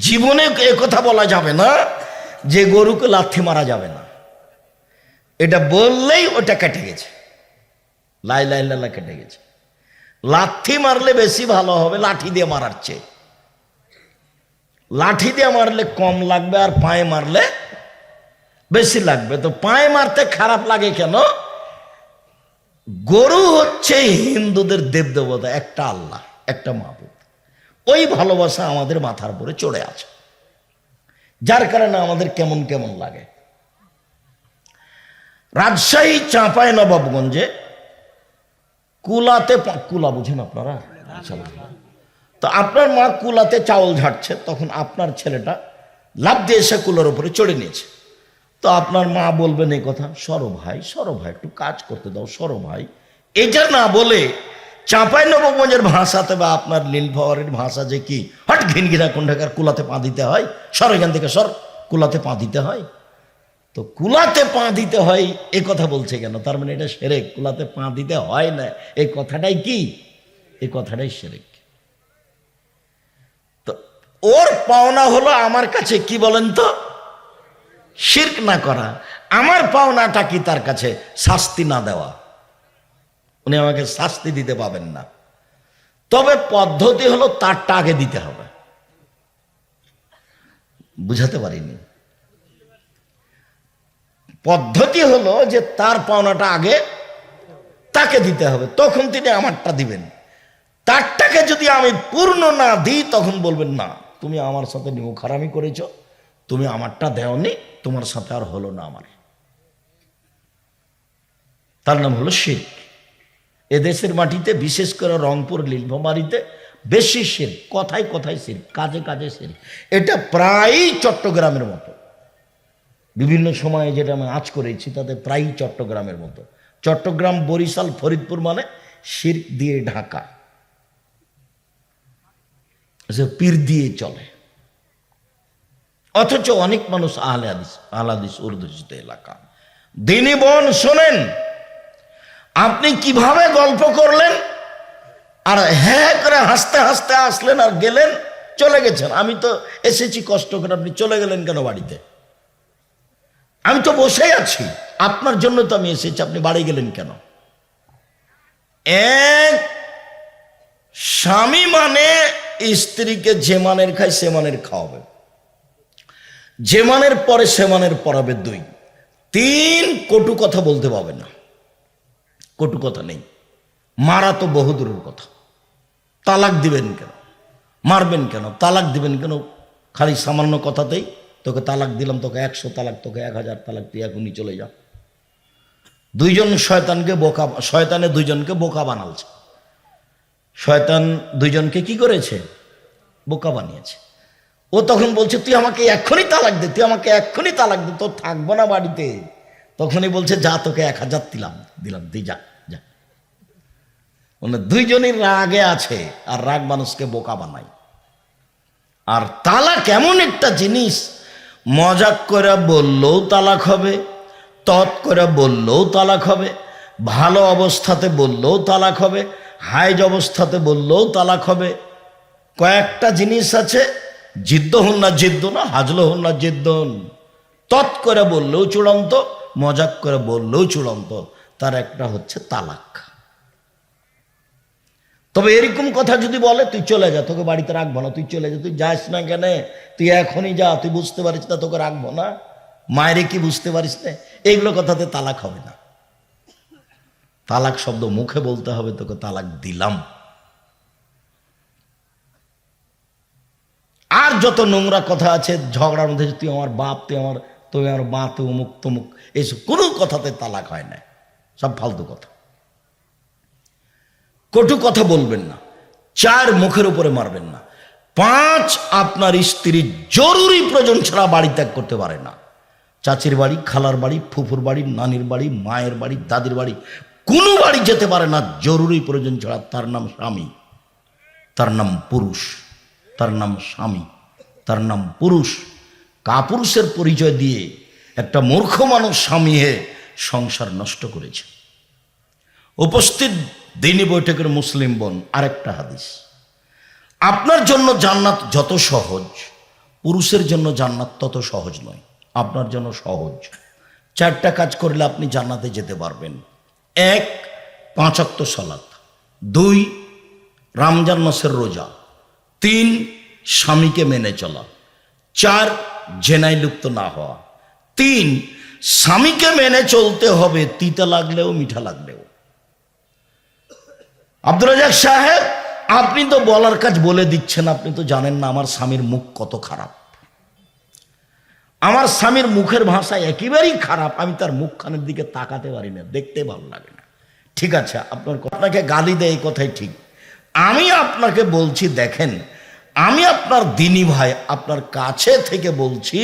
জীবনে কথা বলা যাবে না যে গরুকে লাথি মারা যাবে না। এটা বললেই ওটা কেটে গেছে। লাই লাই লালা কেটে গেছে। লাথি মারলে বেশি ভালো হবে, লাঠি দিয়ে মারার চেয়ে। লাঠি দিয়ে মারলে কম লাগবে আর পায়ে মারলে বেশি লাগবে। তো পায়ে মারতে খারাপ লাগে কেন? গরু হচ্ছে হিন্দুদের দেবদেবতা, একটা আল্লাহ, একটা মাহবুব। ওই ভালোবাসা আমাদের মাথার উপরে চড়ে আছে। যার কারণে আমাদের কেমন কেমন লাগে। রাজশাহী, চাঁপাই, নবাবগঞ্জে কুলাতে কুলা বুঝেন আপনারা? তো আপনার মা কুলাতে চাউল ঝাড়ছে, তখন আপনার ছেলেটা লাভ দিয়ে এসে কুলার উপরে চড়ে নিয়েছে। তো আপনার মা বলবেন এই কথা, সরো ভাই সরো ভাই, একটু কাজ করতে দাও, সরো ভাই। এটা না বলে চাঁপাই নবগঞ্জের ভাষাতে বা আপনার নীলফাওয়ারের ভাষা যে কি? হট ঘিনঘিনা কোনটাকার কুলাতে পা দিতে হয়। সর এখান থেকে সর, কুলাতে পা দিতে হয়। তো কুলাতে পা দিতে হয়, এ কথা বলছে কেন? তার মানে এটা সেরেক। কুলাতে পা দিতে হয় না। এই কথাটাই কি? এই কথাটাই সেরেক। তো ওর পাওনা হলো আমার কাছে, কি বলেন তো? শির্ক না করা। আমার পাওনাটা কি তার কাছে? শাস্তি না দেওয়া। উনি আমাকে শাস্তি দিতে পাবেন না। তবে পদ্ধতি হলো তারটা আগে দিতে হবে। বুঝাতে পারিনি। পদ্ধতি হলো যে তার পাওনাটা আগে তাকে দিতে হবে, তখন তিনি আমারটা দিবেন। তারটাকে যদি আমি পূর্ণ না দিই, তখন বলবেন, না, তুমি আমার সাথে নিউ খারামি করেছ, তুমি আমারটা দেওনি, তোমার সাথে আর হলো না আমার। তার নাম হলো শিখ এদেশের মাটিতে, বিশেষ করে রংপুর লীলভমারিতে বেশি শির, কথায় কথায় শির, কাজে কাজে শির। এটা প্রায়ই চট্টগ্রামের মতো। বিভিন্ন সময়ে যেটা আমি আজ করেছি, তাতে প্রায়ই চট্টগ্রামের মতো। চট্টগ্রাম, বরিশাল, ফরিদপুর মানে শির দিয়ে ঢাকা। পীর দিয়ে চলে। অথচ অনেক মানুষ আহলে হাদিস, আহলে উর্দুজিত এলাকা। দিনী বোন, শোনেন আপনি কীভাবে গল্প করলেন? আর হ্যাঁ করে হাসতে হাসতে আসলেন আর গেলেন, চলে গেছেন। আমি তো এসেছি কষ্ট করে, আপনি চলে গেলেন কেন বাড়িতে? আমি তো বসেই আছি, আপনার জন্য তো আমি এসেছি, আপনি বাড়ি গেলেন কেন? এক, স্বামী মানে স্ত্রীকে যে মানের খায় সে মানের খাওয়াবে। যে মানের পরে সে মানের পড়াবে দুই। তিন, কটু কথা বলতে পাবে না। কটু কথা নেই। মারা তো বহুদূরের কথা। তালাক দিবেন কেন? মারবেন কেন? তালাক দিবেন কেন? খালি সামান্য কথাতেই তোকে তালাক দিলাম, তোকে একশো তালাক, তোকে এক হাজার তালাক, তুই এখনই চলে যা। দুইজন শয়তানকে বোকা, শয়তানে দুইজনকে বোকা বানালছে। শয়তান দুইজনকে কি করেছে? বোকা বানিয়েছে। ও তখন বলছে, তুই আমাকে এক্ষুনি তালাক দে, তুই আমাকে এক্ষুনি তালাক দে তোর থাকব না বাড়িতে। তখনই বলছে, যা তোকে এক হাজার দিলাম দিলাম, দি, যা যা। মানে দুইজনই রাগে আছে, আর রাগ মানুষকে বোকা বানায়। আর তালাক এমন একটা জিনিস, মজাক করে বললেও তালাক হবে, তৎ করে বললেও তালাক হবে, ভালো অবস্থাতে বললেও তালাক হবে হাইজ অবস্থাতে বললেও তালাক হবে। কয়েকটা জিনিস আছে, জিদ্দ হন না জিদ্দ না, হাজলো হন না জিদ্দন তৎ করে বললেও চূড়ান্ত মজাক করে বললেও চূড়ান্ত, তার একটা হচ্ছে তালাক। তবে এরকম কথা যদি বলে, তুই চলে যা, তোকে বাড়িতে রাখব না, তুই চলে যা, তুই যাস না কেন? তুই এখনই যা, তুই বুঝতে পারিস না, তোকে রাখব না। মায়েরে কি বুঝতে পারিস না? এইগুলো কথাতে তালাক হবে না। তালাক শব্দ মুখে বলতে হবে, তোকে তালাক দিলাম। আর যত নোংরা কথা আছে, ঝগড়ার মধ্যে, তুই আমার বাপ, তুই আমার তুই আর মা তুই অমুক তমুক এইসব কোনো কথাতে তালাক হয় না। সব ফালতু কথা। কটু কথা বলবেন না। চার মুখের উপরে মারবেন না। পাঁচ আপনার স্ত্রী জরুরি প্রয়োজন ছাড়া বাড়ি ত্যাগ করতে পারে না। চাচির বাড়ি, খালার বাড়ি, ফুফুর বাড়ি, নানির বাড়ি, মায়ের বাড়ি, দাদির বাড়ি, কোনো বাড়ি যেতে পারে না। জরুরি প্রয়োজন ছাড়া তার নাম স্বামী, তার নাম পুরুষ, তার নাম স্বামী, তার নাম পুরুষ। কাপুরুষের পরিচয় দিয়ে একটা মূর্খ মানুষ স্বামী সংসার নষ্ট করেছে। উপস্থিত দিনী বৈঠকের মুসলিম বোন, আরেকটা হাদিস। আপনার জন্য জান্নাত যত সহজ, পুরুষের জন্য জান্নাত তত সহজ নয়। আপনার জন্য সহজ। চারটা কাজ করলে আপনি জান্নাতে যেতে পারবেন। এক পাঁচাত্ত সালাত। দুই, রমজান মাসের রোজা। তিন, স্বামীকে মেনে চলা। চার জেনায় লুপ্ত না হওয়া। তিন, স্বামীকে মেনে চলতে হবে, তিতা লাগলেও, মিঠা লাগলেও। আব্দুল রাজাক সাহেব, আপনি তো বলার কাজ বলে দিচ্ছেন, আপনি তো জানেন না আমার স্বামীর মুখ কত খারাপ। আমার স্বামীর মুখের ভাষা একেবারেই খারাপ, আমি তার মুখখানের দিকে তাকাতে পারি না, দেখতে ভালো লাগে না। ঠিক আছে, আপনার আপনাকে গালি দেয়, এই কথাই ঠিক। আমি আপনাকে বলছি, দেখেন আমি আপনার দিনী ভাই, আপনার কাছে থেকে বলছি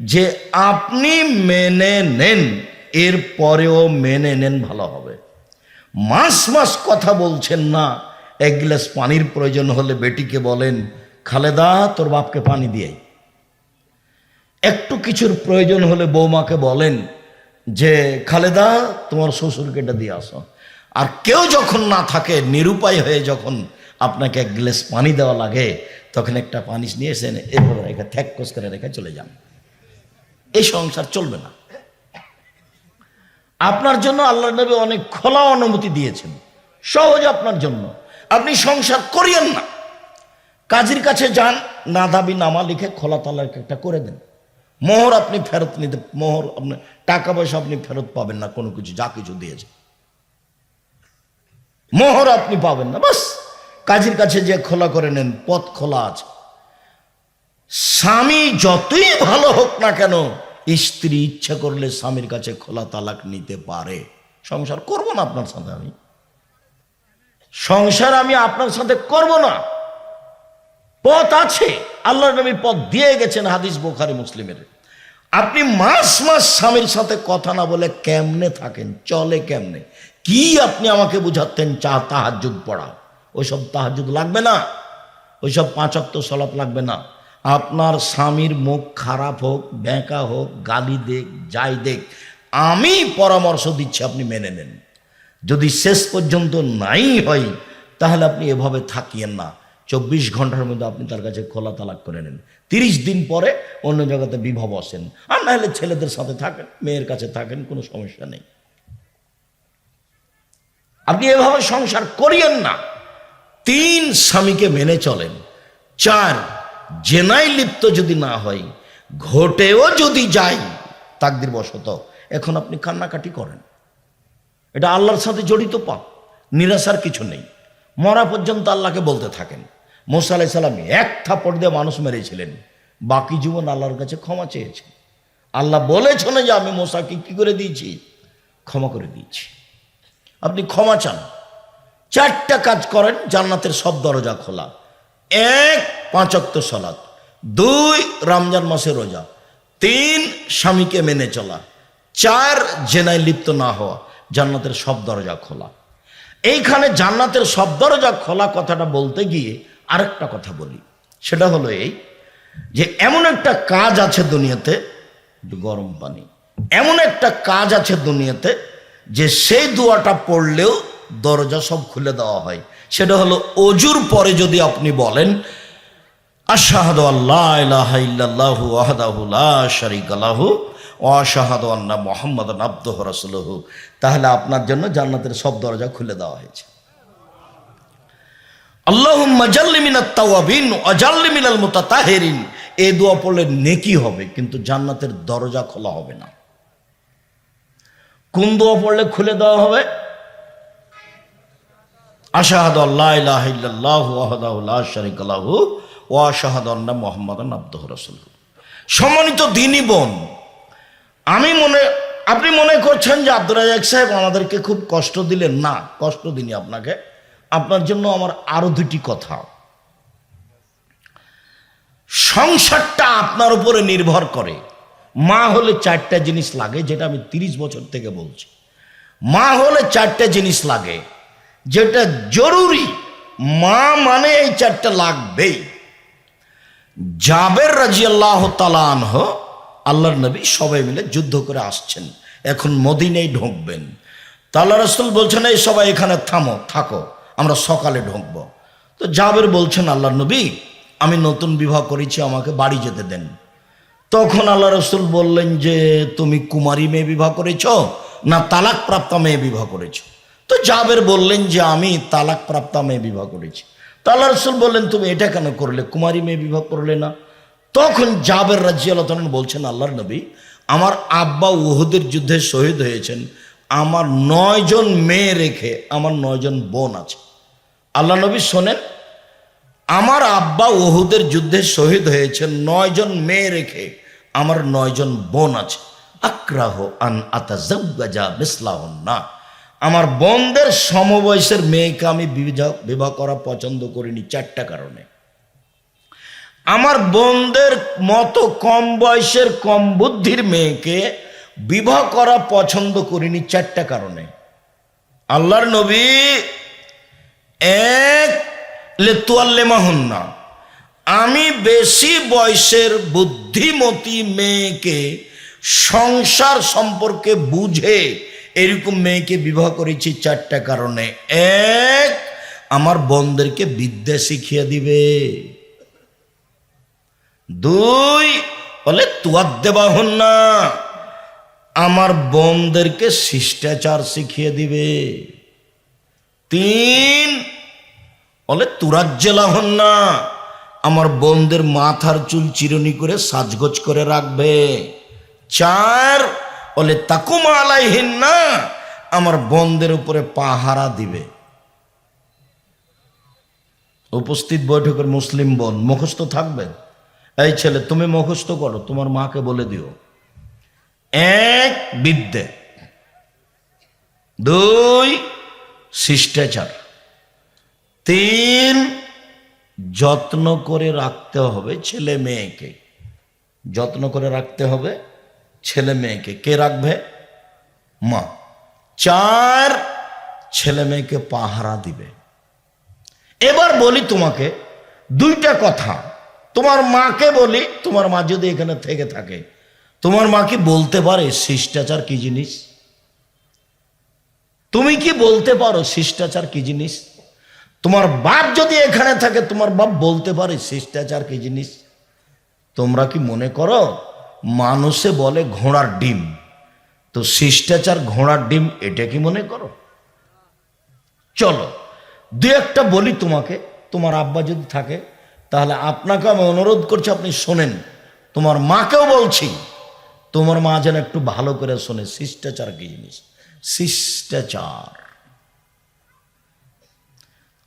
যে আপনি মেনে নেন এর পরেও মেনে নেন ভালো হবে। মাস মাস কথা বলছেন না, এক গ্লাস পানির প্রয়োজন হলে বেটিকে বলেন, খালেদা, তোর বাপকে পানি দিয়ে একটু কিছুর প্রয়োজন হলে বৌমাকে বলেন যে, খালেদা, তোমার শ্বশুরকে এটা দিয়ে আসো। আর কেউ যখন না থাকে, নিরুপায় হয়ে যখন আপনাকে এক গ্লাস পানি দেওয়া লাগে, তখন একটা পানি নিয়ে এসে এভাবে রেখে থ্যাককস করে রেখে চলে যান। এই সংসার চলবে না। আপনার জন্য আল্লাহ নবী অনেক খোলা অনুমতি দিয়েছেন। সহজ আপনার জন্য। আপনি সংসার করিয়েন না। কাজীর কাছে যান না দাবি নামা লিখে খোলা তালাক একটা করে দেন। মোহর আপনি ফেরত নিতে, মোহর আপনি, টাকা পয়সা আপনি ফেরত পাবেন না, কোনো কিছু, যা কিছু দিয়েছে মোহর আপনি পাবেন না, বাস। কাজীর কাছে যে খোলা করে নেন, পথ খোলা আছে। স্বামী যতই ভালো হোক না কেন, স্ত্রী ইচ্ছা করলে স্বামীর কাছে খোলা তালাক নিতে পারে। সংসার করব না আপনার সাথে আমি। সংসার আমি আপনার সাথে করব না। পথ আছে। আল্লাহ নবী পথ দিয়ে গেছেন হাদিস বোখারি মুসলিমের। আপনি মাস মাস স্বামীর সাথে কথা না বলে কেমনে থাকেন? চলে কেমনে? কি আপনি আমাকে বুঝাতেন চা তাহার যুগ পড়া। ওইসব তাহাজুদ লাগবে না। ওইসব পাঁচাত্ত সলাপ লাগবে না। আপনার স্বামীর মুখ খারাপ হোক, ব্যাঁকা হোক, গালি দেখ যাই দেখ আমি পরামর্শ দিচ্ছি আপনি মেনে নেন। যদি শেষ পর্যন্ত নাই হয়, তাহলে আপনি এভাবে থাকিয়েন না। চব্বিশ ঘণ্টার মধ্যে আপনি তার কাছে খোলা তালাক করে নেন। তিরিশ দিন পরে অন্য জায়গাতে বিবাহ বসেন আর না হলে ছেলেদের সাথে থাকেন, মেয়ের কাছে থাকেন, কোনো সমস্যা নেই। আপনি এভাবে সংসার করিয়েন না। তিন স্বামীকে মেনে চলেন। চার, জেনায় লিপ্ত যদি না হয়, ঘটেও যদি যাই তাকদির বশত। এখন আপনি কান্নাকাটি করেন। এটা আল্লাহর সাথে জড়িত পাপ, নিরাশার কিছু নেই। মরা পর্যন্ত আল্লাহকে বলতে থাকেন। মোসা আলাই এক থাপড় দিয়ে মানুষ মেরেছিলেন। বাকি জীবন আল্লাহর কাছে ক্ষমা চেয়েছে। আল্লাহ বলেছেন যে আমি মোসাকে কি করে দিয়েছি? ক্ষমা করে দিয়েছি। আপনি ক্ষমা চান। চারটা কাজ করেন, জান্নাতের সব দরজা খোলা। এক পাঁচক্ত সলাৎ দুই, রমজান মাসে রোজা। তিন, স্বামীকে মেনে চলা। চার, জেনায় লিপ্ত না হওয়া। জান্নাতের সব দরজা খোলা। এইখানে জান্নাতের সব দরজা খোলা কথাটা বলতে গিয়ে আরেকটা কথা বলি। সেটা হলো এই যে এমন একটা কাজ আছে দুনিয়াতে গরম পানি। এমন একটা কাজ আছে দুনিয়াতে যে সেই দোয়াটা পড়লেও দরজা সব খুলে দেওয়া হয়। সেটা হলো অজুর পরে যদি আপনি বলেন, আশাহাদু আল্লাহ মুহাম্মাদান আবদুহু রাসূলুহু। তাহলে আপনার জন্য জান্নাতের সব দরজা খুলে দেওয়া হয়েছে। নেকি হবে, কিন্তু জান্নাতের দরজা খোলা হবে না। কোন দোয়া পড়লে খুলে দেওয়া হবে? আশাহাদু আল্লাহ ইলাহা সম্মানিত দিনী বোন, আমি মনে, আপনি মনে করছেন যে আব্দুর রাজাক সাহেব আমাদেরকে খুব কষ্ট দিলেন। না, কষ্ট দিনি আপনাকে। আপনার জন্য আমার আরও দুটি কথা। সংসারটা আপনার উপরে নির্ভর করে। মা হলে চারটা জিনিস লাগে, যেটা আমি তিরিশ বছর থেকে বলছি। মা হলে চারটা জিনিস লাগে। যেটা জরুরি, মা মানে এই চারটা লাগবেই। জাবের রাজি আল্লাহ তালানহ আল্লাহর নবী সবাই মিলে যুদ্ধ করে আসছেন। এখন মদিনেই ঢুকবেন। তা আল্লাহ রসুল বলছেন, এই সবাই এখানে থামো, থাকো, আমরা সকালে ঢুকবো। তো জাবের বলছেন, আল্লাহর নবী, আমি নতুন বিবাহ করেছি, আমাকে বাড়ি যেতে দেন। তখন আল্লাহ রসুল বললেন যে, তুমি কুমারী মেয়ে বিবাহ করেছ না তালাক প্রাপ্তা মেয়ে বিবাহ করেছ? তো জাবের বললেন যে আমি তালাক প্রাপ্তা মেয়ে বিবাহ করেছি। তো আল্লাহ রসুল বললেন, তুমি এটা কেন করলে? কুমারী মেয়ে বিবাহ করলে না? তখন জাবের রাজিয়াল বলছেন, আল্লাহর নবী, আমার আব্বা উহুদের যুদ্ধে শহীদ হয়েছেন। আমার নয়জন মেয়ে রেখে আমার নয়জন বোন আছে। আল্লাহ নবী শোনেন, আমার আব্বা ওহুদের যুদ্ধে শহীদ হয়েছেন নয়জন মেয়ে রেখে আমার নয়জন বোন আছে। আক্রাহ আন আতা আতাজাব্বাজা মিসলাহন না আমার বোনদের সমবয়সের মেয়েকে আমি বিবাহ করা পছন্দ করিনি চারটা কারণে। আমার বোনদের মতো কম বয়সের কম বুদ্ধির মেয়েকে বিবাহ করা পছন্দ করিনি চারটা কারণে। আল্লাহর নবী এক লেতুয়াল্লেমাহুন্না আমি বেশি বয়সের বুদ্ধিমতী মেয়েকে সংসার সম্পর্কে বুঝে এরকম মেয়েকে বিবাহ করেছি চারটা কারণে। এক, আমার বোনদেরকে বিদ্যা শিখিয়ে দিবে। দুই, বলে তুয়ার দেবা হন না। আমার বোনদেরকে শিষ্টাচার শিখিয়ে দিবে। তিন, বলে তুরাজ্জেলা হন না। আমার বোনদের মাথার চুল চিরুনি করে সাজগোজ করে রাখবে। চার বলে, তাকুমা আলাইহীন না আমার বোনদের উপরে পাহারা দিবে। উপস্থিত বৈঠকের মুসলিম বোন, মুখস্থ থাকবে? এই ছেলে, তুমি মুখস্থ করো, তোমার মাকে বলে দিও। এক বিদ্যে। দুই শিষ্টাচার। তিন যত্ন করে রাখতে হবে ছেলে মেয়েকে। যত্ন করে রাখতে হবে ছেলে মেয়েকে। কে রাখবে? মা। চার ছেলে মেয়েকে পাহারা দিবে। এবার বলি তোমাকে দুইটা কথা। তোমার মাকে বলি, তোমার মা যদি এখানে থেকে থাকে। তোমার মা কি বলতে পারে শিষ্টাচার কি জিনিস? তুমি কি বলতে পারো শিষ্টাচার কি জিনিস? তোমার বাপ যদি এখানে থাকে, তোমার বাপ বলতে পারে শিষ্টাচার কি জিনিস? তোমরা কি মনে করো? মানুষে বলে ঘোড়ার ডিম। তো শিষ্টাচার ঘোড়ার ডিম, এটা কি মনে করো? চলো, দু একটা বলি তোমাকে, তোমার আব্বা যদি থাকে, তাহলে আপনাকে আমি অনুরোধ করছি, আপনি শোনেন। তোমার মাকেও বলছি, তোমার মা যেন একটু ভালো করে শোনে, শিষ্টাচার কি জিনিস? শিষ্টাচার।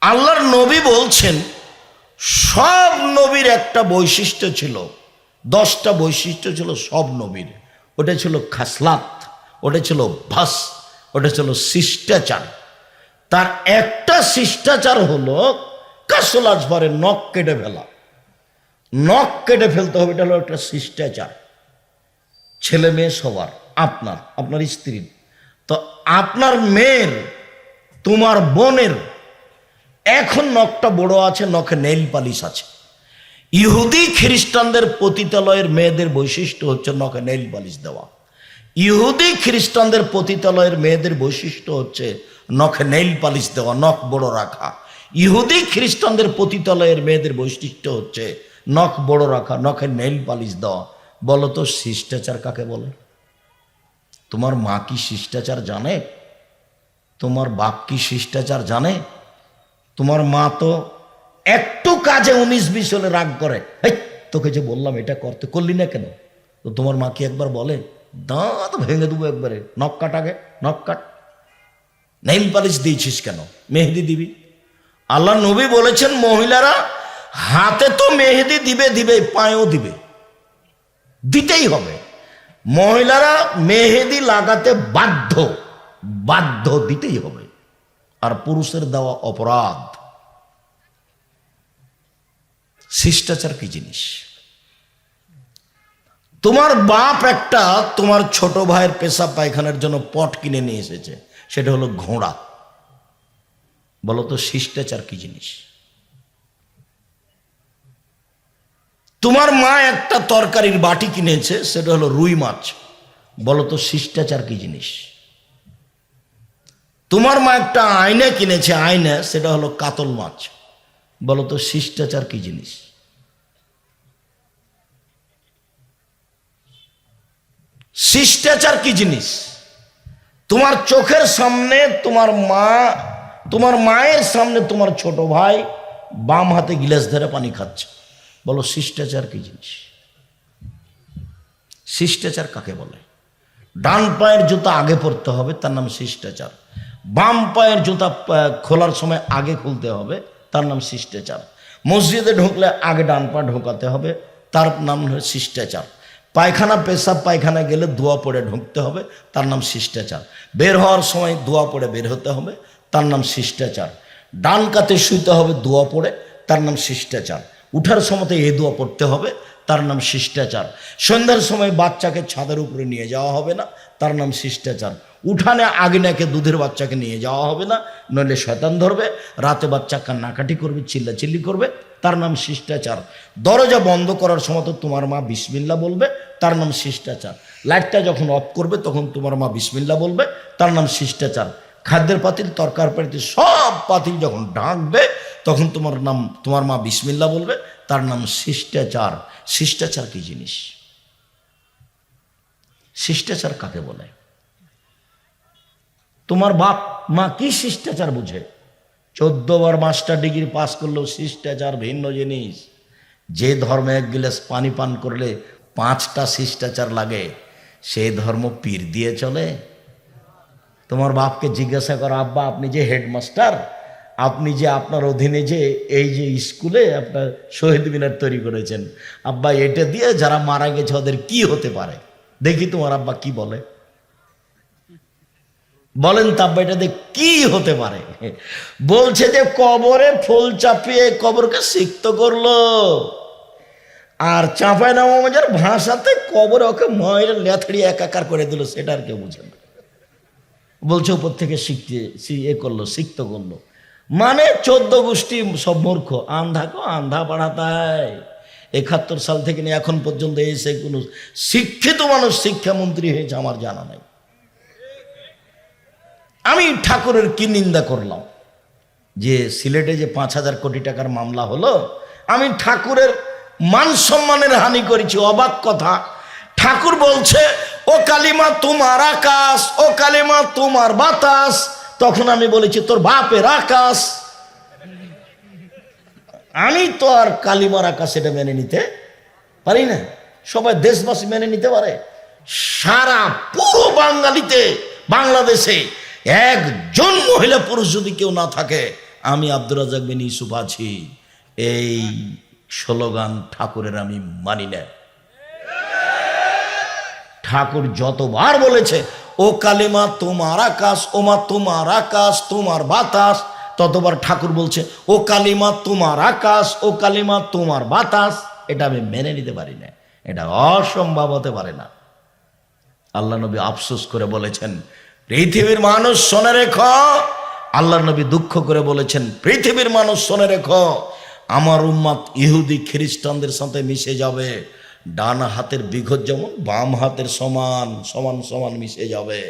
আল্লাহর নবী বলছেন, সব নবীর একটা বৈশিষ্ট্য ছিল দশটা বৈশিষ্ট্য ছিল সব নবীর। ওটা ছিল খাসলাত, ওটা ছিল ভাস, ওটা ছিল শিষ্টাচার। তার একটা শিষ্টাচার হলো কাসল আজফারের নখ কেটে ফেলা। নখ কেটে ফেলতে হবে, এটা হলো একটা শিষ্টাচার। ছেলে মেয়ে সবার, আপনার আপনার স্ত্রীর তো আপনার মেয়ের, তোমার বোনের, এখন নখটা বড় আছে, নখে নেইল পালিশ আছে। ইহুদি খ্রিস্টানদের পতিতালয়ের মেয়েদের বৈশিষ্ট্য হচ্ছে নখে, নেইল পালিশ দেওয়া। ইহুদি খ্রিস্টানদের পতিতালয়ের মেয়েদের বৈশিষ্ট্য হচ্ছে নখে, নেইল পালিশ দেওয়া, নখ বড় রাখা। ইহুদি খ্রিস্টানদের পতিতালয়ের মেয়েদের বৈশিষ্ট্য হচ্ছে নখ বড় রাখা, নখে নেইল পালিশ দেওয়া। বলো তো, শিষ্টাচার কাকে বলে? তোমার মা কি শিষ্টাচার জানে? তোমার বাপ কি শিষ্টাচার জানে? তোমার মা তো একটু কাজে উনিশ বিশ হলে রাগ করে। এই তোকে যে বললাম এটা করতে, করলি না কেন? তো তোমার মা কি একবার বলে? দাঁত ভেঙে দেবো একবারে। নখ কাট আগে, নখ কাট। নেইল পালিশ দিয়েছিস কেন? মেহেদি দিবি? আল্লাহ নবী বলেছেন, মহিলারা হাতে তো মেহেদি দিবে দিবে, পায়েও দিবে। দিতেই হবে। মহিলারা মেহেদি লাগাতে বাধ্য বাধ্য দিতেই হবে। আর পুরুষের দেওয়া অপরাধ। শিষ্টাচার কি জিনিস? তোমার বাপ একটা তোমার ছোট ভাইয়ের পেশা পায়খানার জন্য পট কিনে নিয়ে এসেছে, সেটা হলো ঘোড়া। বলো তো শিষ্টাচার কি জিনিস? তোমার মা একটা তরকারির বাটি কিনেছে, সেটা হলো রুই মাছ। বলো তো শিষ্টাচার কি জিনিস? তোমার মা একটা আয়না কিনেছে, আয়না, সেটা হলো কাতল মাছ। বলতো শিষ্টাচার কি জিনিস? শিষ্টাচার কি জিনিস? তোমার চোখের সামনে তোমার মা, তোমার মায়ের সামনে তোমার ছোট ভাই বাম হাতে গিলাস ধরে পানি খাচ্ছে। বলো শিষ্টাচার কি জিনিস? শিষ্টাচার কাকে বলে? ডান পায়ের জুতা আগে পরতে হবে, তার নাম শিষ্টাচার। বাম পায়ের জুতা খোলার সময় আগে খুলতে হবে। তার নাম শিষ্টাচার। মসজিদে ঢুকলে আগে ডান পা ঢোকাতে হবে, তার নাম হলো শিষ্টাচার। পায়খানা, পেশাব পায়খানা গেলে দোয়া পড়ে ঢুকতে হবে, তার নাম শিষ্টাচার। বের হওয়ার সময় দোয়া পড়ে বের হতে হবে, তার নাম শিষ্টাচার। ডান কাতে শুইতে হবে দোয়া পড়ে, তার নাম শিষ্টাচার। উঠার সময় এ দোয়া পড়তে হবে, তার নাম শিষ্টাচার। সন্ধ্যার সময় বাচ্চাকে ছাদের উপরে নিয়ে যাওয়া হবে না, তার নাম শিষ্টাচার। উঠানে আগিনাকে দুধের বাচ্চাকে নিয়ে যাওয়া হবে না, নইলে শয়তান ধরবে, রাতে বাচ্চা কান্নাকাটি করবে, চিল্লাচিল্লি করবে, তার নাম শিষ্টাচার। দরজা বন্ধ করার সময় তো তোমার মা বিসমিল্লা বলবে, তার নাম শিষ্টাচার। লাইটটা যখন অফ করবে, তখন তোমার মা বিসমিল্লা বলবে, তার নাম শিষ্টাচার। খাদ্যের পাতিল, তরকার পাতিল, সব পাতিল যখন ডাকবে তখন তোমার নাম, তোমার মা বিসমিল্লা বলবে, তার নাম শিষ্টাচার। শিষ্টাচার কি জিনিস? শিষ্টাচার কাকে বলে? তোমার বাপ, মা কি শিষ্টাচার বুঝে? চোদ্দ বার মাস্টার ডিগ্রি পাস করলেও শিষ্টাচার ভিন্ন জিনিস। যে ধর্মে এক গিলাস পানি পান করলে পাঁচটা শিষ্টাচার লাগে সেই ধর্ম পীর দিয়ে চলে। তোমার বাপকে জিজ্ঞাসা করো, আব্বা, আপনি যে হেডমাস্টার, আপনি যে আপনার অধীনে যে এই যে স্কুলে আপনার শহীদ মিনার তৈরি করেছেন, আব্বা, এটা দিয়ে যারা মারা গেছে, ওদের কি হতে পারে? দেখি তোমার আব্বা কি বলে। বলেন তা আব্বা কি হতে পারে? বলছে যে কবরে ফুল চাপিয়ে কবরকে সিক্ত করল। আর চাঁপায় নামাজের ভাষাতে কবরে ওকে ময়ের লেথড়িয়ে একাকার করে দিল, সেটা আর কেউ বুঝে না। বলছে, উপর থেকে শিখতে এ করল, সিক্ত করল। মানে চোদ্দ গোষ্ঠী সব মূর্খ, আন্ধা কো আন্ধা পাড়াতায় একাত্তর সাল থেকে এখন পর্যন্ত এসে কোনো শিক্ষিত মানুষ, শিক্ষামন্ত্রী হয়েছে, আমার জানা নাই। আমি ঠাকুরের কি নিন্দা করলাম? যে সিলেটে যে পাঁচ হাজার কোটি টাকার মামলা হলো, আমি ঠাকুরের মান সম্মানের হানি করেছি, অবাক কথা। ঠাকুর বলছে, ও কালিমা তোমার আকাশ, ও কালিমা তোমার বাতাস। তখন আমি বলেছি, তোর বাপের আকাশ। আমি তো আর কালিমার আকাশ এটা মেনে নিতে পারি না। সবাই দেশবাসী মেনে নিতে পারে। সারা পুরো বাঙালিতে, বাংলাদেশে একজন মহিলা পুরুষ যদি কেউ না থাকে, আমি আব্দুর রাজাক বিন ইউসুফ আছি। এই স্লোগান ঠাকুরের আমি মানি না। ঠাকুর যতবার বলেছে, ও কালিমা, তোমার আকাশ ওমা তোমার আকাশ, তোমার বাতাস। ততবার ঠাকুর বলছে, ও কালিমা, তোমার আকাশ, ও কালিমা, তোমার বাতাস। এটা আমি মেনে নিতে পারি না। এটা অসম্ভব হতে পারে না। আল্লাহ নবী আফসোস করে বলেছেন পৃথিবীর মানুষ শোনে রেখ। আল্লাহ নবী দুঃখ করে বলেছেন, পৃথিবীর মানুষ শোনে রেখ, আমার উম্মাত ইহুদি খ্রিস্টানদের সাথে মিশে যাবে। ডান হাতের বিঘত যেমন, বাম হাতের সমান সমান সমান মিশে যাবে।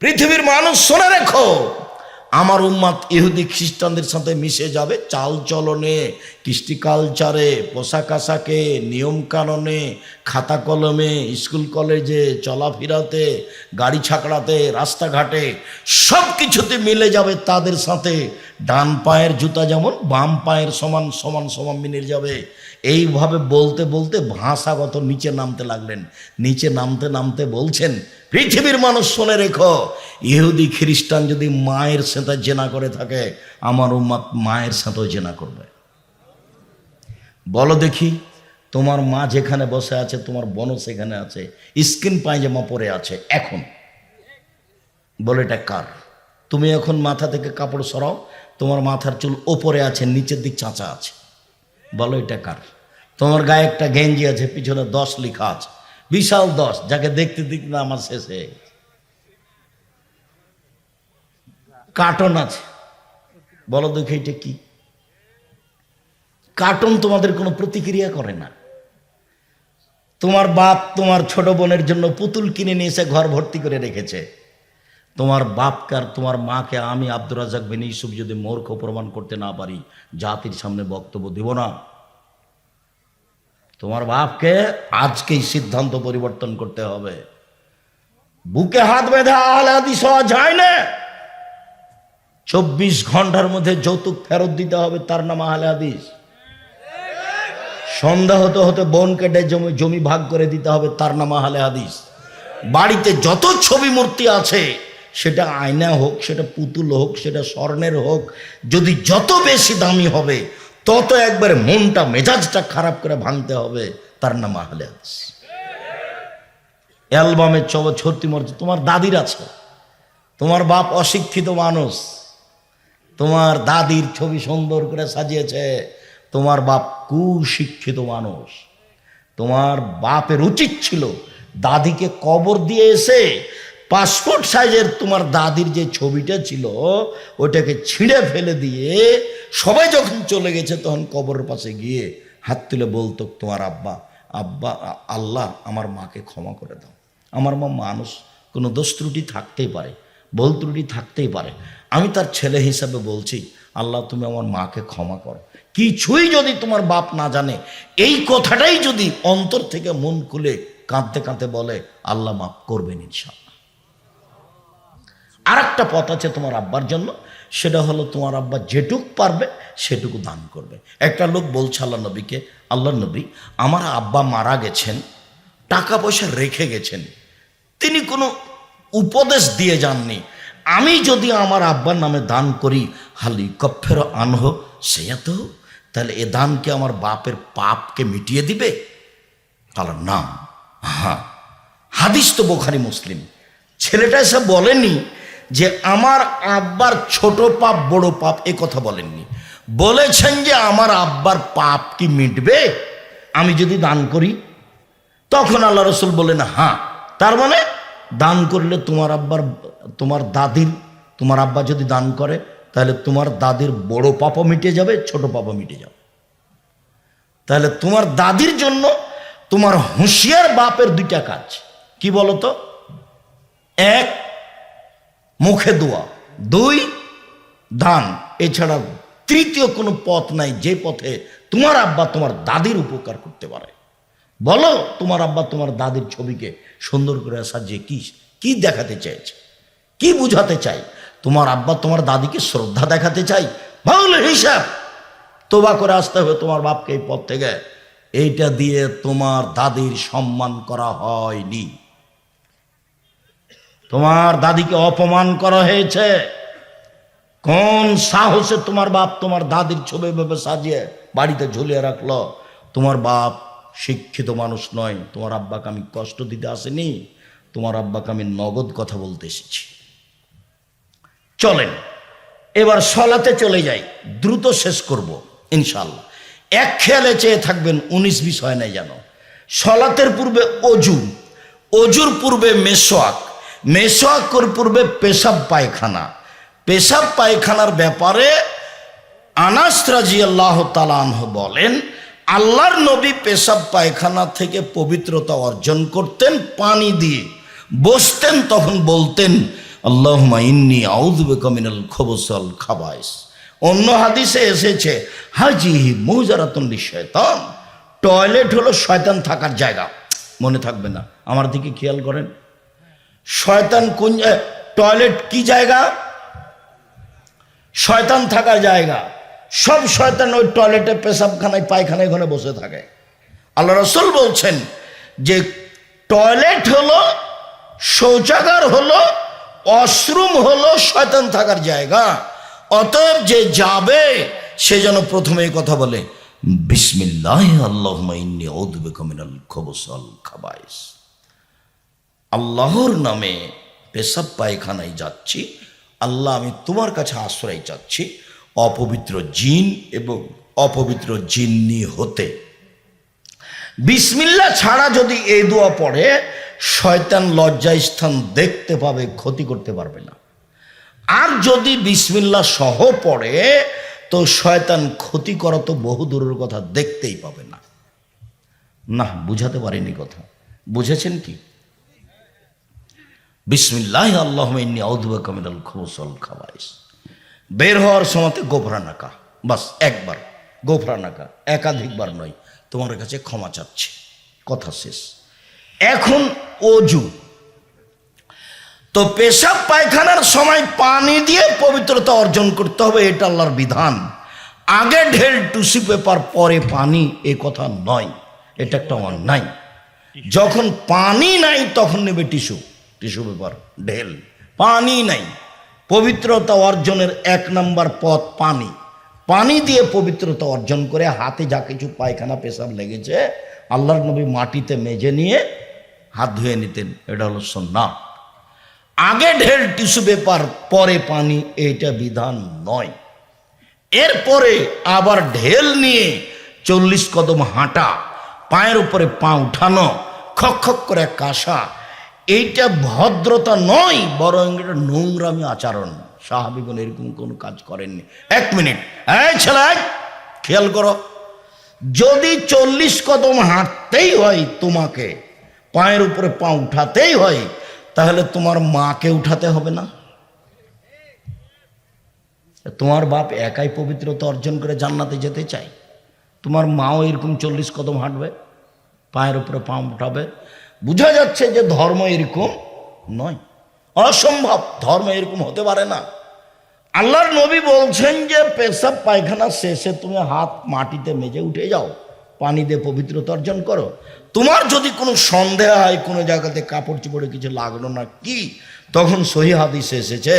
পৃথিবীর মানুষ শোনে রেখো। আমার উম্মাদ ইহুদি খ্রিস্টানদের সাথে মিশে যাবে চাল চলনে, কৃষ্টি কালচারে, পোশাক আশাকে, নিয়ম কাননে, খাতা কলমে, স্কুল কলেজে, চলাফেরাতে, গাড়ি ছাকড়াতে, রাস্তাঘাটে সব কিছুতে মিলে যাবে তাদের সাথে। ডান পায়ের জুতা যেমন বাম পায়ের সমান সমান সমান মিলে যাবে। এইভাবে বলতে বলতে ভাষাগত নিচে নামতে লাগলেন। নিচে নামতে নামতে বলছেন, পৃথিবীর মানুষ শুনে রেখো, ইহুদি, খ্রিস্টান যদি মায়ের সাথে জেনা করে থাকে, আমার উম্মাদ মায়ের সাথেও জেনা করবে। বলো দেখি, তোমার মা যেখানে বসে আছে, তোমার বোনও সেখানে আছে, স্কিন পায়জামা পরে আছে, এখন। বলে এটা কার? তুমি এখন মাথা থেকে কাপড় সরাও, তোমার মাথার চুল ওপরে আছে, নিচের দিক চাঁচা আছে। বলো এটা কার? তোমার গায়ে একটা গেঞ্জি আছে, পিছনে দশ লেখা আছে। বিশাল দশ, যাকে দেখতে দেখতে না আমার শেষ কার্টন আছে। বলো দেখি এটা কি? কার্টন তোমাদের কোনো প্রতিক্রিয়া করে না। তোমার বাপ, তোমার ছোট বোনের জন্য পুতুল কিনে নিয়ে এসে ঘর ভর্তি করে রেখেছে। তোমার বাপকে আর তোমার মাকে আমি আব্দুর রাজাক বিন ইউসুফ যদি মূর্খ প্রমাণ করতে না পারি, জাতির সামনে বক্তব্য দিব না। তোমার বাপকে আজকেই সিদ্ধান্ত পরিবর্তন করতে হবে। বুকে হাত বেঁধে হওয়া যায় না। চব্বিশ ঘণ্টার মধ্যে যৌতুক ফেরত দিতে হবে তার নাম আহলে হাদিস। সন্ধ্যা হতে হতে বোন কেটে জমি জমি ভাগ করে দিতে হবে তার নাম আহলে হাদিস। বাড়িতে যত ছবি মূর্তি আছে সেটা আয়না হোক, সেটা পুতুল হোক, সেটা স্বর্ণের হোক, যদি যত বেশি দামি হবে, তত একবারে মনটা, মেজাজটা খারাপ করে ভাঙতে হবে, তার নাম আহলে হাদিস। অ্যালবামের চব ছর্তি মর্তি তোমার দাদির আছে, তোমার বাপ অশিক্ষিত মানুষ, তোমার দাদির ছবি সুন্দর করে সাজিয়েছে, তোমার বাপ কুশিক্ষিত মানুষ, তোমার বাপের উচিত ছিল দাদিকে কবর দিয়ে এসে পাসপোর্ট সাইজের তোমার দাদির যে ছবিটা ছিল, ওটাকে ছিঁড়ে ফেলে দিয়ে সবাই যখন চলে গেছে, তখন কবরের পাশে গিয়ে হাত তুলে বলতো, তোমার আব্বা আব্বা, আল্লাহ আমার মাকে ক্ষমা করে দাও। আমার মা মানুষ, কোনো দোষ ত্রুটি থাকতেই পারে, ভুল ত্রুটি থাকতেই পারে। আমি তার ছেলে হিসাবে বলছি, আল্লাহ, তুমি আমার মাকে ক্ষমা করো। কিছুই যদি তোমার বাপ না জানে, এই কথাটাই যদি অন্তর থেকে মন খুলে কাঁদতে কাঁদতে বলে, আল্লাহ মাফ করবেন ইনশাল্লাহ আর একটা পথ আছে তোমার আব্বার জন্য, সেটা হলো তোমার আব্বা যেটুক পারবে সেটুকু দান করবে। একটা লোক বলছে আল্লাহ নবীকে আল্লাহ নবী, আমার আব্বা মারা গেছেন, টাকা পয়সা রেখে গেছেন, তিনি কোনো উপদেশ দিয়ে যাননি। আমি যদি আমার আব্বার নামে দান করি, হালি কফের আনহ, সে তো তাহলে এ দান কি আমার বাপের পাপকে মিটিয়ে দিবে? তাহলে নাম হ্যাঁ হাদিস তো বোখারি মুসলিম। ছেলেটা এসে বলেনি যে আমার আব্বার ছোট পাপ, বড় পাপ এ কথা বলেননি। বলেছেন যে আমার আব্বার পাপ কি মিটবে? আমি যদি দান করি? তখন আল্লাহ রসুল বলেন হ্যাঁ। তার মানে দান করলে তোমার আব্বার, তোমার দাদির, তোমার আব্বা যদি দান করে, তাহলে তোমার দাদির বড় পাপও মিটে যাবে, ছোট পাপও মিটে যাবে। তাহলে তোমার দাদির জন্য তোমার হুঁশিয়ার বাপের দুইটা কাজ। কি বলতো? এক মুখে দোয়া। দুই, দান। এছাড়া তৃতীয় কোনো পথ নাই যে পথে তোমার আব্বা তোমার দাদির উপকার করতে পারে। বলো, তোমার আব্বা তোমার দাদির ছবিকে সুন্দর করে সাজিয়ে কি কি দেখাতে চাইছে? কি বুঝাতে চাই? তোমার আব্বা তোমার দাদিকে শ্রদ্ধা দেখাতে চাই? ভালো হিসাব। তোবা করে আসতে হবে তোমার বাপকে এই পথ থেকে। এইটা দিয়ে তোমার দাদির সম্মান করা হয়নি। তোমার দাদিকে অপমান করা হয়েছে। কোন সাহসে তোমার বাপ তোমার দাদির ছবি ভাবে সাজিয়ে বাড়িতে ঝুলিয়ে রাখল? তোমার বাপ শিক্ষিত মানুষ নয়, তোমার আব্বাকে আমি কষ্ট দিতে আসেনি, তোমার আব্বাকে আমি নগদ কথা বলতে এসেছি। চলেন, এবার সলাতে চলে যাই, দ্রুত শেষ করব ইনশাল্লাহ এক খেয়ালে চেয়ে থাকবেন, উনিশ বিশ হয় নাই যেন। সলাতের পূর্বে অজু, অজুর পূর্বে মেসোয়াক মেসোয়াকর পূর্বে পেশাব পায়খানা। পেশাব পায়খানার ব্যাপারে আনাস রাজি আল্লাহ তালাহ বলেন, আল্লাহর নবী পেশাব পায়খানা থেকে পবিত্রতা অর্জন করতেন, পানি দিয়ে বসতেন, তখন বলতেন আল্লাহ ইন্নি আউদবে কমিনাল খবসল খাবাইস। অন্য হাদিসে এসেছে হাজি মৌজারাতন্লি শয়তান টয়লেট হলো শয়তান থাকার জায়গা। মনে থাকবে না। আমার দিকে খেয়াল করেন। শয়তান কোন টয়লেট কি জায়গা? শয়তান থাকার জায়গা। সব শয়তান ওই টয়লেটে পেশাবখানায়, পায়খানায় ঘরে বসে থাকে। আল্লাহ রসুল বলছেন যে টয়লেট হলো, শৌচাগার হলো অশ্রুম হলো শয়তান থাকার জায়গা। অতএব যে যাবে, সে যেন প্রথমে কথা বলে বিসমিল্লাহ আল্লাহ খবসল খাবাইস। আল্লাহর নামে পেশাব পায়খানায় যাচ্ছি। আল্লাহ, আমি তোমার কাছে আশ্রয় চাচ্ছি। অপবিত্র জিন এবং অপবিত্র জিন্নি হতে। বিসমিল্লা ছাড়া যদি এই দোয়া পড়ে, শয়তান লজ্জা স্থান দেখতে পাবে, ক্ষতি করতে পারবে না। আর যদি বিসমিল্লা সহ পড়ে, তো শয়তান ক্ষতি করা তো বহু দূরের কথা, দেখতেই পাবে না। না বুঝাতে পারিনি কথা। বুঝেছেন কি? বিসমিল্লাহ আল্লাহ আউদুল খবসল খাওয়াইস বের হওয়ার সময়তে গোফরা নাকা বাস, একবার গোফরা নাকা একাধিকবার নয়, তোমার কাছে ক্ষমা চাচ্ছি। কথা শেষ। এখন অজু। তো পেশাব পায়খানার সময় পানি দিয়ে পবিত্রতা অর্জন করতে হবে, এটা আল্লাহর বিধান। আগে ঢেল, টুসি, পেপার, পরে পানি, এ কথা নয়। এটা একটা অন্যায়। যখন পানি নাই, তখন নেবে টিস্যু। টিস্যু পেপার, ঢেল। পানি নাই। পবিত্রতা অর্জনের এক নাম্বার পথ পানি। পানি দিয়ে পবিত্রতা অর্জন করে হাতে যা কিছু পায়খানা, পেশাব লেগেছে, আল্লাহর নবী মাটিতে মেজে নিয়ে হাত ধুয়ে নিতেন। এটা হলো সন্না আগে ঢেল, টিস্যু পেপার, পরে পানি, এইটা বিধান নয়। এরপরে আবার ঢেল নিয়ে চল্লিশ কদম হাঁটা, পায়ের উপরে পা উঠানো, খক খক করে কাশা এইটা ভদ্রতা নয়, বরং এটা নোংরামি আচরণ। সাহাবিগুন এরকম কোনো কাজ করেননি। এক মিনিট। এই ছেলে, খেয়াল করো, যদি চল্লিশ কদম হাঁটতেই হয় তোমাকে, পায়ের উপরে পা উঠাতেই হয়, তাহলে তোমার মাকে উঠাতে হবে না? তোমার বাপ একাই পবিত্রতা অর্জন করে জান্নাতে যেতে চায়। তোমার মাও এরকম চল্লিশ কদম হাঁটবে, পায়ের উপরে পা উঠাবে বোঝা যাচ্ছে যে ধর্ম এরকম নয়। অসম্ভব, ধর্ম এরকম হতে পারে না। আল্লাহর নবী বলছেন যে, পেশাব পায়খানা শেষে তুমি হাত মাটিতে মেজে উঠে যাও পানি দিয়ে পবিত্রতা অর্জন করো। তোমার যদি কোনো সন্দেহ হয়, কোনো জায়গাতে কাপড় চোপড়ে কিছু লাগল না কি, তখন সহি হাদিস এসেছে,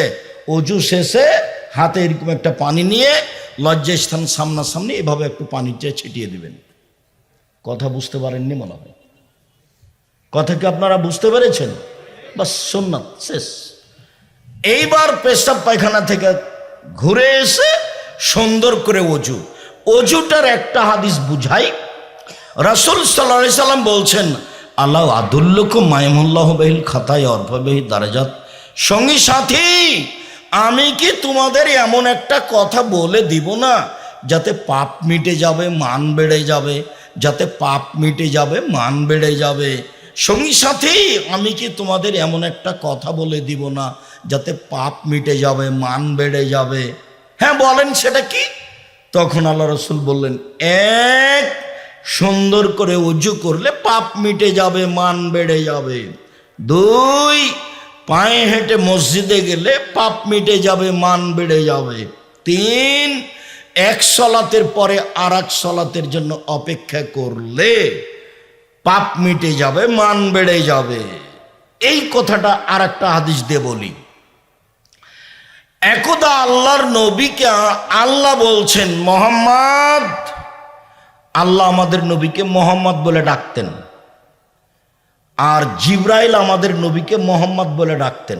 অজু শেষে হাতে এরকম একটা পানি নিয়ে লজ্জাস্থান সামনাসামনি এভাবে একটু পানিতে ছিটিয়ে দিবেন। কথা বুঝতে পারেননি মনে হয়। কথা কি আপনারা বুঝতে পেরেছেন? বাস সোননাথ শেষ। এইবার পেশাব পায়খানা থেকে ঘুরে এসে সুন্দর করে অজু। অজুটার একটা হাদিস বুঝাই। রাসুল সাল্লাহ সাল্লাম বলছেন, আল্লাহ আদুল্লুক মায়মুল্লাহ বেহিল খাতায় অর্ভবেহি দারাজাত। সঙ্গী সাথী, আমি কি তোমাদের এমন একটা কথা বলে দিব না, যাতে পাপ মিটে যাবে, মান বেড়ে যাবে, যাতে পাপ মিটে যাবে, মান বেড়ে যাবে? সঙ্গী সাথী, আমি কি তোমাদের এমন একটা কথা বলে দিব না যাতে পাপ মিটে যাবে, মান বেড়ে যাবে? হ্যাঁ বলেন সেটা কি? তখন আল্লাহ রসুল বললেন, এক, সুন্দর করে উজু করলে পাপ মিটে যাবে, মান বেড়ে যাবে। দুই, পায়ে হেঁটে মসজিদে গেলে পাপ মিটে যাবে, মান বেড়ে যাবে। তিন, এক সলাতের পরে আর এক সলাতের জন্য অপেক্ষা করলে পাপ মিটে যাবে, মান বেড়ে যাবে। এই কথাটা আর একটা হাদিস দিয়ে বলি। একদা আল্লাহর নবীকে আল্লাহ বলছেন, মোহাম্মদ, আল্লাহ আমাদের নবীকে মোহাম্মদ বলে ডাকতেন। আর জিব্রাইল আমাদের নবীকে মোহাম্মদ বলে ডাকতেন।